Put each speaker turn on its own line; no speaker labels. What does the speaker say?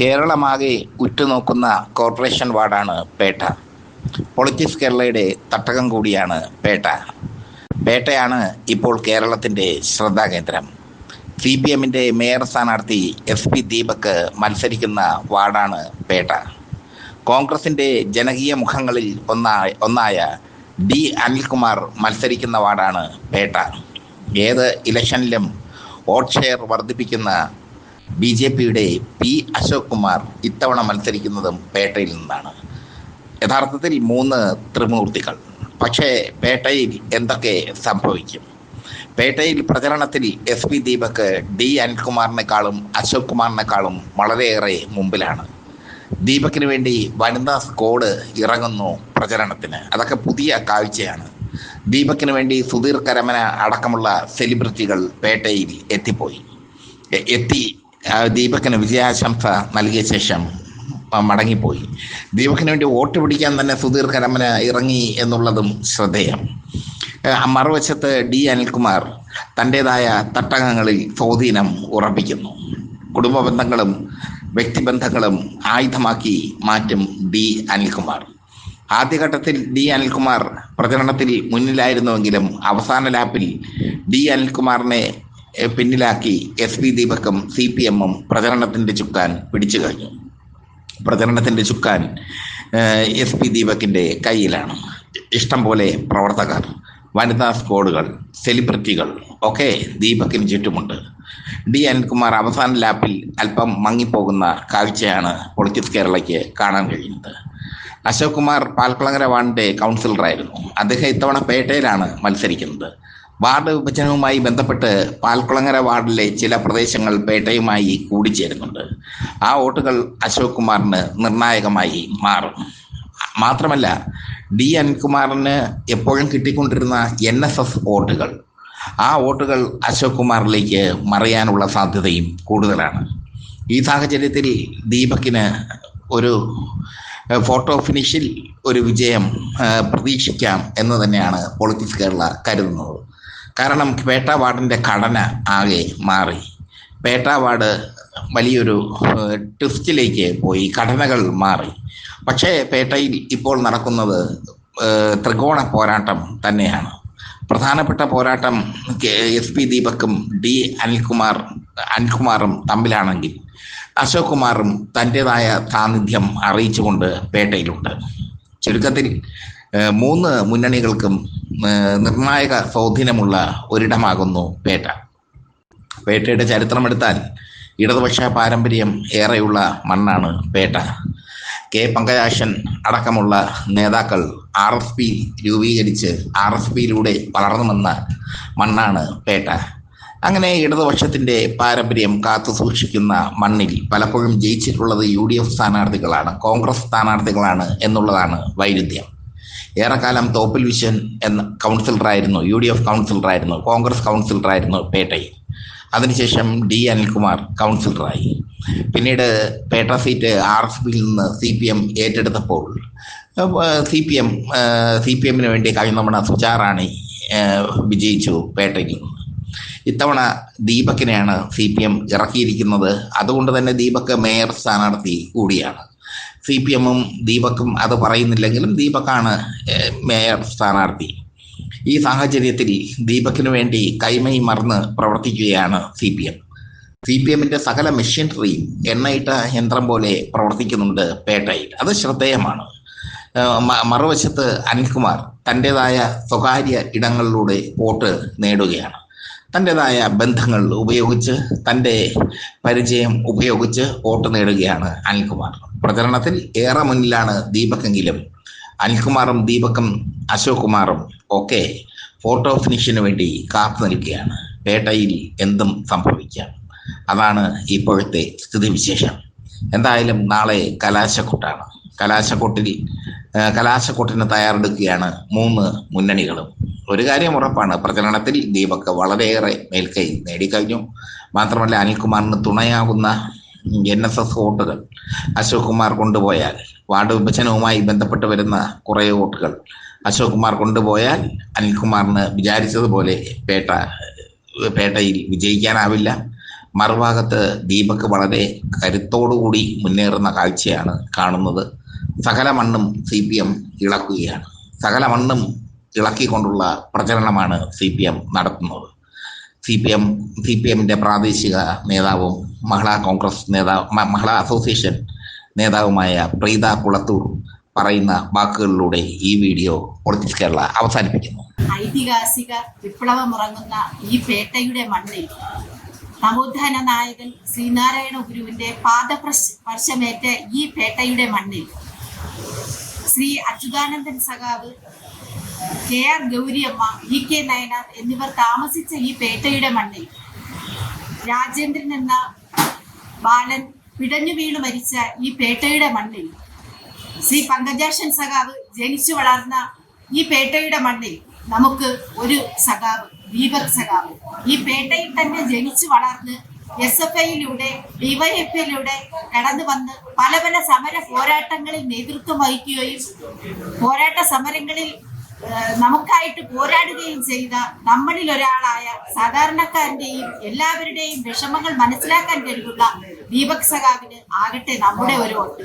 കേരളമാകെ ഉറ്റുനോക്കുന്ന കോർപ്പറേഷൻ വാർഡാണ് പേട്ട. പൊളിറ്റിക്സ് കേരളയുടെ തട്ടകം കൂടിയാണ് പേട്ട. പേട്ടയാണ് ഇപ്പോൾ കേരളത്തിന്റെ ശ്രദ്ധാകേന്ദ്രം. സി പി എമ്മിന്റെ മേയർ സ്ഥാനാർത്ഥി എസ് പി ദീപക് മത്സരിക്കുന്ന വാർഡാണ് പേട്ട. കോൺഗ്രസിന്റെ ജനകീയ മുഖങ്ങളിൽ ഒന്നായ ഒന്നായ ഡി അനിൽകുമാർ മത്സരിക്കുന്ന വാർഡാണ് പേട്ട. ഏത് ഇലക്ഷനിലും വോട്ട് ഷെയർ വർദ്ധിപ്പിക്കുന്ന ബി ജെ പിയുടെ പി അശോക് കുമാർ ഇത്തവണ മത്സരിക്കുന്നതും പേട്ടയിൽ നിന്നാണ്. യഥാർത്ഥത്തിൽ മൂന്ന് ത്രിമൂർത്തികൾ. പക്ഷേ പേട്ടയിൽ എന്തൊക്കെ സംഭവിക്കും? പേട്ടയിൽ പ്രചരണത്തിൽ എസ് പി ദീപക് ഡി അനിൽകുമാറിനേക്കാളും അശോക് കുമാറിനേക്കാളും വളരെയേറെ മുമ്പിലാണ്. ദീപക്കിന് വേണ്ടി വനിതാ സ്കോഡ് ഇറങ്ങുന്നു പ്രചരണത്തിന്. അതൊക്കെ പുതിയ കാഴ്ചയാണ്. ദീപക്കിന് വേണ്ടി സുധീർ കരമന അടക്കമുള്ള സെലിബ്രിറ്റികൾ പേട്ടയിൽ എത്തിപ്പോയി. എത്തി ദീപക്കിന് വിജയാശംസ നൽകിയ ശേഷം മടങ്ങിപ്പോയി. ദീപക്കിന് വേണ്ടി വോട്ട് പിടിക്കാൻ തന്നെ സുധീർ കരമന ഇറങ്ങി എന്നുള്ളതും ശ്രദ്ധേയം. മറുവശത്ത് ഡി അനിൽകുമാർ തന്റെതായ തട്ടകങ്ങളിൽ സ്വാധീനം ഉറപ്പിക്കുന്നു. കുടുംബ ബന്ധങ്ങളും വ്യക്തിബന്ധങ്ങളും ആയുധമാക്കി മാറ്റും ഡി അനിൽകുമാർ. ആദ്യഘട്ടത്തിൽ ഡി അനിൽകുമാർ പ്രചരണത്തിൽ മുന്നിലായിരുന്നുവെങ്കിലും അവസാന ലാപ്പിൽ ഡി അനിൽകുമാറിനെ പിന്നിലാക്കി എസ് പി ദീപക്കും സി പി എമ്മും പ്രചരണത്തിന്റെ ചുക്കാൻ പിടിച്ചു കഴിഞ്ഞു. പ്രചരണത്തിന്റെ ചുക്കാൻ എസ് പി ദീപകിന്റെ കയ്യിലാണ്. ഇഷ്ടം പോലെ പ്രവർത്തകർ വനിതാ സ്കോഡുകൾ സെലിബ്രിറ്റികൾ ഒക്കെ ദീപക്കിന് ചുറ്റുമുണ്ട്. ഡി അനിൽകുമാർ അവസാന ലാപ്പിൽ അല്പം മങ്ങിപ്പോകുന്ന കാഴ്ചയാണ് പൊളിറ്റിക്സ് കേരളയ്ക്ക് കാണാൻ കഴിയുന്നത്. അശോക് കുമാർ പാൽക്കുളങ്ങര വാണിന്റെ കൗൺസിലറായിരുന്നു. അദ്ദേഹം ഇത്തവണ പേട്ടയിലാണ് മത്സരിക്കുന്നത്. വാർഡ് വിഭജനവുമായി ബന്ധപ്പെട്ട് പാൽക്കുളങ്ങര വാർഡിലെ ചില പ്രദേശങ്ങൾ പേട്ടയുമായി കൂടിച്ചേരുന്നുണ്ട്. ആ വോട്ടുകൾ അശോക് കുമാറിന് നിർണായകമായി മാറും. മാത്രമല്ല ഡി അനിൽകുമാറിന് എപ്പോഴും കിട്ടിക്കൊണ്ടിരുന്ന എൻ എസ് എസ് വോട്ടുകൾ ആ വോട്ടുകൾ അശോക് കുമാറിലേക്ക് മറയാനുള്ള സാധ്യതയും കൂടുതലാണ്. ഈ സാഹചര്യത്തിൽ ദീപക്കിന് ഒരു ഫോട്ടോ ഫിനിഷിൽ ഒരു വിജയം പ്രതീക്ഷിക്കാം എന്ന് തന്നെയാണ് പൊളിറ്റിക്സ് കേരള കരുതുന്നത്. കാരണം പേട്ട വാർഡിന്റെ ഘടന ആകെ മാറി. പേട്ട വാർഡ് വലിയൊരു ട്വിസ്റ്റിലേക്ക് പോയി ഘടനകൾ മാറി. പക്ഷേ പേട്ടയിൽ ഇപ്പോൾ നടക്കുന്നത് ത്രികോണ പോരാട്ടം തന്നെയാണ്. പ്രധാനപ്പെട്ട പോരാട്ടം എസ് പി ദീപക്കും ഡി അനിൽകുമാർ അനിൽകുമാറും തമ്മിലാണെങ്കിൽ അശോക് കുമാറും തന്റെതായ സാന്നിധ്യം അറിയിച്ചുകൊണ്ട് പേട്ടയിലുണ്ട്. ചുരുക്കത്തിൽ മൂന്ന് മുന്നണികൾക്കും നിർണായക സ്വാധീനമുള്ള ഒരിടമാകുന്നു പേട്ട. പേട്ടയുടെ ചരിത്രമെടുത്താൽ ഇടതുപക്ഷ പാരമ്പര്യം ഏറെയുള്ള മണ്ണാണ് പേട്ട. കെ പങ്കജാശൻ അടക്കമുള്ള നേതാക്കൾ ആർ എസ് പി രൂപീകരിച്ച് ആർ എസ് പിയിലൂടെ വളർന്നു വന്ന മണ്ണാണ് പേട്ട. അങ്ങനെ ഇടതുപക്ഷത്തിന്റെ പാരമ്പര്യം കാത്തു സൂക്ഷിക്കുന്ന മണ്ണിൽ പലപ്പോഴും ജയിച്ചിട്ടുള്ളത് യു ഡി എഫ് സ്ഥാനാർത്ഥികളാണ് കോൺഗ്രസ് സ്ഥാനാർത്ഥികളാണ് എന്നുള്ളതാണ് വൈരുദ്ധ്യം. ഏറെക്കാലം തോപ്പിൽ വിശ്വൻ എന്ന കൗൺസിലറായിരുന്നു യു ഡി എഫ് കൗൺസിലറായിരുന്നു കോൺഗ്രസ് കൗൺസിലറായിരുന്നു പേട്ടയിൽ. അതിനുശേഷം ഡി അനിൽകുമാർ കൗൺസിലറായി പിന്നീട് പേട്ട സീറ്റ് ആർ എസ് പിയിൽ നിന്ന് C P M ഏറ്റെടുത്തപ്പോൾ C P M C P എമ്മിന് വേണ്ടി കഴിഞ്ഞ തവണ സുചാറാണി വിജയിച്ചു പേട്ടയിൽ ഇത്തവണ ദീപക്കിനെയാണ് സി പി എം ഇറക്കിയിരിക്കുന്നത്. അതുകൊണ്ട് തന്നെ ദീപക് മേയർ സ്ഥാനാർത്ഥി കൂടിയാണ്. സി പി എമ്മും ദീപക്കും അത് പറയുന്നില്ലെങ്കിലും ദീപക്കാണ് മേയർ സ്ഥാനാർത്ഥി. ഈ സാഹചര്യത്തിൽ ദീപക്കിന് വേണ്ടി കൈമൈ മറന്ന് പ്രവർത്തിക്കുകയാണ് C P M. C P എമ്മിന്റെ സകല മെഷീനറിയും എണ്ണയിട്ട യന്ത്രം പോലെ പ്രവർത്തിക്കുന്നുണ്ട് പേട്ടയിൽ. അത് ശ്രദ്ധേയമാണ്. മറുവശത്ത് അനിൽകുമാർ തന്റെതായ സ്വകാര്യ ഇടങ്ങളിലൂടെ വോട്ട് നേടുകയാണ്. തന്റെതായ ബന്ധങ്ങൾ ഉപയോഗിച്ച് തന്റെ പരിചയം ഉപയോഗിച്ച് വോട്ട് നേടുകയാണ് അനിൽകുമാർ. പ്രചരണത്തിൽ ഏറെ മുന്നിലാണ് ദീപക്കെങ്കിലും. അനിൽകുമാറും ദീപക്കും അശോക് കുമാറും ഒക്കെ ഫോട്ടോ ഫിനിഷിന് വേണ്ടി കാത്തു നിൽക്കുകയാണ്. പേട്ടയിൽ എന്തും സംഭവിക്കാം. അതാണ് ഇപ്പോഴത്തെ സ്ഥിതിവിശേഷം. എന്തായാലും നാളെ കലാശക്കൊട്ടാണ്. കലാശക്കൊട്ടിൽ കലാശക്കൊട്ടിന് തയ്യാറെടുക്കുകയാണ് മൂന്ന് മുന്നണികളും. ഒരു കാര്യം ഉറപ്പാണ് പ്രചരണത്തിൽ ദീപക് വളരെയേറെ മേൽക്കൈ നേടിക്കഴിഞ്ഞു. മാത്രമല്ല അനിൽകുമാറിന് തുണയാകുന്ന എൻ എസ് എസ് വോട്ടുകൾ അശോക് കുമാർ കൊണ്ടുപോയാൽ വാർഡ് വിഭജനവുമായി ബന്ധപ്പെട്ട് വരുന്ന കുറേ വോട്ടുകൾ അശോക് കുമാർ കൊണ്ടുപോയാൽ അനിൽകുമാറിന് വിചാരിച്ചതുപോലെ പേട്ട പേട്ടയിൽ വിജയിക്കാനാവില്ല. മറുഭാഗത്ത് ദീപക് വളരെ കരുത്തോടുകൂടി മുന്നേറുന്ന കാഴ്ചയാണ് കാണുന്നത്. സകല മണ്ണും സി പി എം ഇളക്കുകയാണ്. സകല മണ്ണും ഇളക്കിക്കൊണ്ടുള്ള പ്രചരണമാണ് സി പി എം നടത്തുന്നത്. C P M C P എമ്മിന്റെ പ്രാദേശിക നേതാവും മഹിളാ കോൺഗ്രസ് നേതാവ് മഹിളാ അസോസിയേഷൻ നേതാവുമായ പ്രീത കുളത്തൂർ പറയുന്ന വാക്കുകളിലൂടെ ഈ വീഡിയോ പൊളിറ്റിക്സ് കേരള അവസാനിപ്പിക്കുന്നു.
ഐതിഹാസിക വിപ്ലവമുറങ്ങുന്ന ഈ പേട്ടയുടെ മണ്ണിൽ നവോത്ഥാന നായകൻ ശ്രീനാരായണ ഗുരുവിന്റെ പാദസ്പർശമേറ്റ ഈ പേട്ടയുടെ മണ്ണിൽ ശ്രീ അച്യുതാനന്ദൻ സഖാവ് K R Gowriamma E K Nayanar എന്നിവർ താമസിച്ച ഈ പേട്ടയുടെ മണ്ണിൽ രാജേന്ദ്രൻ എന്ന ബാലൻ പിടഞ്ഞു വീണ് മരിച്ച ഈ പേട്ടയുടെ മണ്ണിൽ ശ്രീ പങ്കജാക്ഷൻ സഖാവ് ജനിച്ചു വളർന്ന ഈ പേട്ടയുടെ മണ്ണിൽ നമുക്ക് ഒരു സഖാവ് ദീപക് സഖാവ്. ഈ പേട്ടയിൽ തന്നെ ജനിച്ചു വളർന്ന് എസ് എഫ് ഐയിലൂടെ ഡിവൈഎഫ്ഐയിലൂടെ കടന്നു വന്ന് പല പല സമര പോരാട്ടങ്ങളിൽ നേതൃത്വം വഹിക്കുകയും പോരാട്ട സമരങ്ങളിൽ നമുക്കായിട്ട് പോരാടുകയും ചെയ്ത നമ്മളിൽ ഒരാളായ സാധാരണക്കാരന്റെയും എല്ലാവരുടെയും വിഷമങ്ങൾ മനസ്സിലാക്കാൻ കഴിവുള്ള ദീപക് സഖാവിന് ആകട്ടെ നമ്മുടെ ഒരു വോട്ട്.